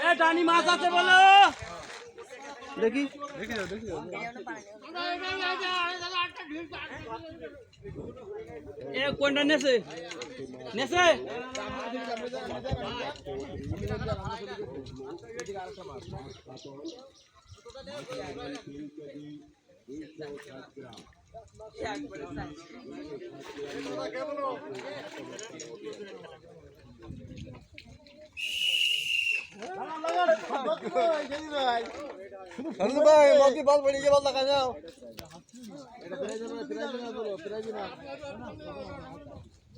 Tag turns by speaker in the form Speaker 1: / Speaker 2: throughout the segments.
Speaker 1: এ টানি মাছ আছে বলো
Speaker 2: দেখি দেখি যাও দেখি যাও
Speaker 1: এ কোনটা নেছে নেছে
Speaker 2: হলু ভাই মতি বল পড়ে গিয়ে বল লাগা যাও।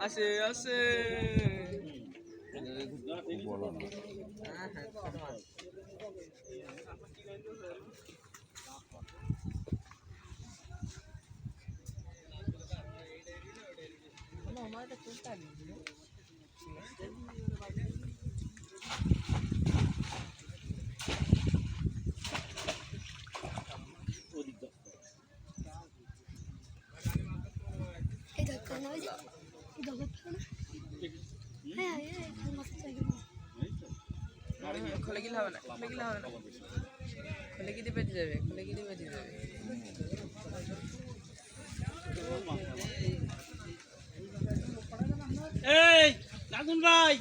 Speaker 1: আসে আসে।
Speaker 3: ধাক্কা না ওই যে এই ধাক্কা থাকে না হ্যাঁ হ্যাঁ এখানে মাছ থাকে
Speaker 4: খুলে গেলে হবে যাবে খুলে গিয়ে বেঁচে যাবে
Speaker 1: এই ভাই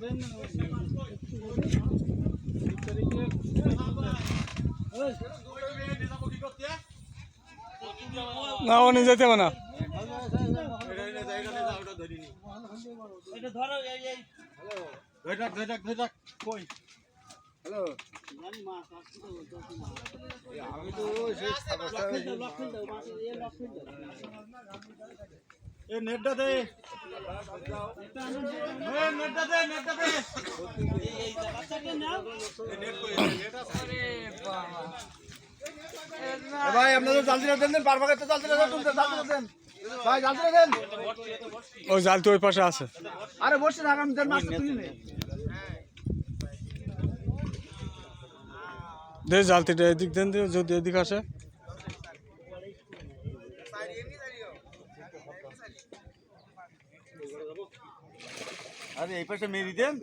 Speaker 1: না
Speaker 2: না উনি যেতে না। আমি তো
Speaker 1: এ
Speaker 5: নেটটা দে। এ নেটটা দে নেটটা দে।
Speaker 1: এই
Speaker 2: ভাই আপনাদের জাল দিলে দেন দেন তো তুমি ভাই দেন।
Speaker 6: ওই জাল তো ওই পাশে আছে।
Speaker 2: আরে বসে না আমি দেন মাছ তুলি নে
Speaker 6: দে জালতিটা এদিক দেন যদি এদিক আসে।
Speaker 5: আরে এই পাশে মেরি দেন।